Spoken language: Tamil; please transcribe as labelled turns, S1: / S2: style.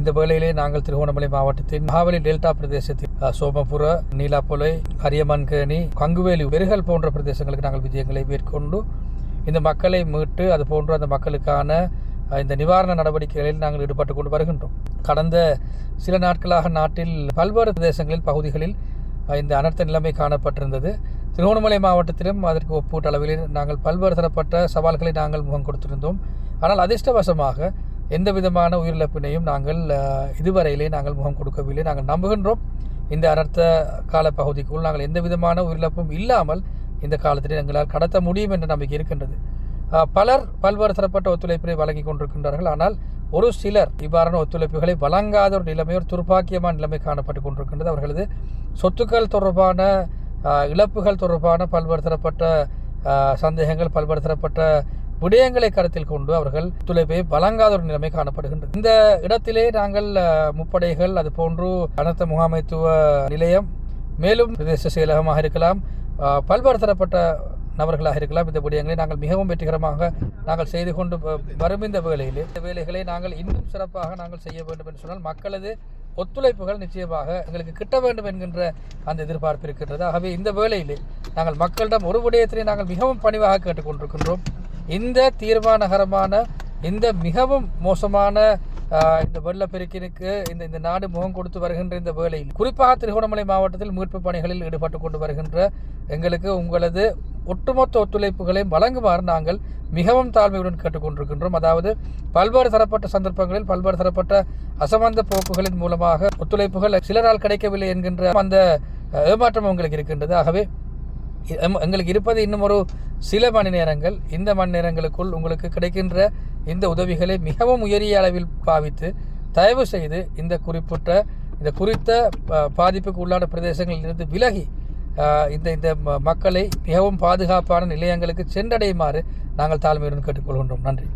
S1: இந்த வேளையிலே நாங்கள் திருகோணமலை மாவட்டத்தின் மகாவலி டெல்டா பிரதேசத்தில் சோமபுர நீலாப்பொலை அரியமன்கேணி கங்குவேலி பெருகல் போன்ற பிரதேசங்களுக்கு நாங்கள் விஜயங்களை மேற்கொண்டு இந்த மக்களை மீட்டு அது போன்ற அந்த மக்களுக்கான இந்த நிவாரண நடவடிக்கைகளில் நாங்கள் ஈடுபட்டு கொண்டு வருகின்றோம். கடந்த சில நாட்களாக நாட்டில் பல்வேறு பிரதேசங்களில் பகுதிகளில் இந்த அனர்த்த நிலைமை காணப்பட்டிருந்தது. திருவண்ணாமலை மாவட்டத்திலும் அதற்கு ஒப்பூட்ட அளவில் நாங்கள் பல்வேறு தரப்பட்ட சவால்களை நாங்கள் முகம் கொடுத்திருந்தோம். ஆனால் அதிர்ஷ்டவசமாக எந்த விதமான உயிரிழப்பினையும் நாங்கள் இதுவரையிலே நாங்கள் முகம் கொடுக்கவில்லை. நாங்கள் நம்புகின்றோம். இந்த அனர்த்த கால பகுதிக்குள் நாங்கள் எந்த விதமான உயிரிழப்பும் இல்லாமல் இந்த காலத்திலே எங்களால் கடத்த முடியும் என்ற நம்பிக்கை இருக்கின்றது. பலர் பல்வேறு தரப்பட்ட ஒத்துழைப்பினை வழங்கி கொண்டிருக்கின்றார்கள். ஆனால் ஒரு சிலர் இவ்வாறான ஒத்துழைப்புகளை வழங்காத ஒரு நிலைமை ஒரு துர்ப்பாக்கியமான நிலைமை காணப்பட்டு கொண்டிருக்கின்றது. அவர்களது சொத்துக்கள் தொடர்பான இழப்புகள் தொடர்பான பல்வேறு தரப்பட்ட சந்தேகங்கள் பல்வேறு தரப்பட்ட விடயங்களை கருத்தில் கொண்டு அவர்கள் ஒத்துழைப்பை வழங்காத ஒரு நிலைமை காணப்படுகின்றது. இந்த இடத்திலே நாங்கள் முப்படைகள் அது போன்று அனர்த்த முகாமைத்துவ நிலையம் மேலும் பிரதேச செயலகமாக இருக்கலாம் பல்வேறு தரப்பட்ட நபர்களாக இருக்கலாம். இந்த விடயங்களை நாங்கள் மிகவும் வெற்றிகரமாக நாங்கள் செய்து கொண்டு வ- வரும் இந்த வேலையிலே இந்த வேலைகளை நாங்கள் இன்னும் சிறப்பாக நாங்கள் செய்ய வேண்டும் என்று சொன்னால் மக்களது ஒத்துழைப்புகள் நிச்சயமாக எங்களுக்கு கிட்ட வேண்டும் என்கின்ற அந்த எதிர்பார்ப்பு இருக்கின்றது. ஆகவே இந்த வேலையிலே நாங்கள் மக்களிடம் ஒரு விடயத்திலே நாங்கள் மிகவும் பணிவாக கேட்டுக்கொண்டிருக்கின்றோம். இந்த தீர்மானகரமான இந்த மிகவும் மோசமான இந்த வெள்ளப்பெருக்கினுக்கு இந்த இந்த நாடு முகம் கொடுத்து வருகின்ற இந்த வேளையில் குறிப்பாக திருகோணமலை மாவட்டத்தில் மீட்பு பணிகளில் ஈடுபட்டு கொண்டு வருகின்ற எங்களுக்கு உங்களது ஒட்டுமொத்த ஒத்துழைப்புகளையும் வழங்குமாறு நாங்கள் மிகவும் தாழ்மையுடன் கேட்டுக்கொண்டிருக்கின்றோம். அதாவது பல்வேறு தரப்பட்ட சந்தர்ப்பங்களில் பல்வேறு தரப்பட்ட அசமந்த போக்குகளின் மூலமாக ஒத்துழைப்புகள் சிலரால் கிடைக்கவில்லை என்கின்ற அந்த ஏமாற்றம் உங்களுக்கு இருக்கின்றது. ஆகவே எங்களுக்கு இருப்பது இன்னும் ஒரு சில மணி நேரங்கள். இந்த மணி நேரங்களுக்குள் உங்களுக்கு கிடைக்கின்ற இந்த உதவிகளை மிகவும் உயரிய அளவில் பாவித்து தயவு செய்து இந்த குறிப்பிட்ட இந்த குறித்த பாதிப்புக்கு உள்ளான பிரதேசங்களில் இருந்து விலகி இந்த இந்த மக்களை மிகவும் பாதுகாப்பான நிலையங்களுக்கு சென்றடையுமாறு நாங்கள் தாழ்மையுடன் கேட்டுக்கொள்கின்றோம். நன்றி.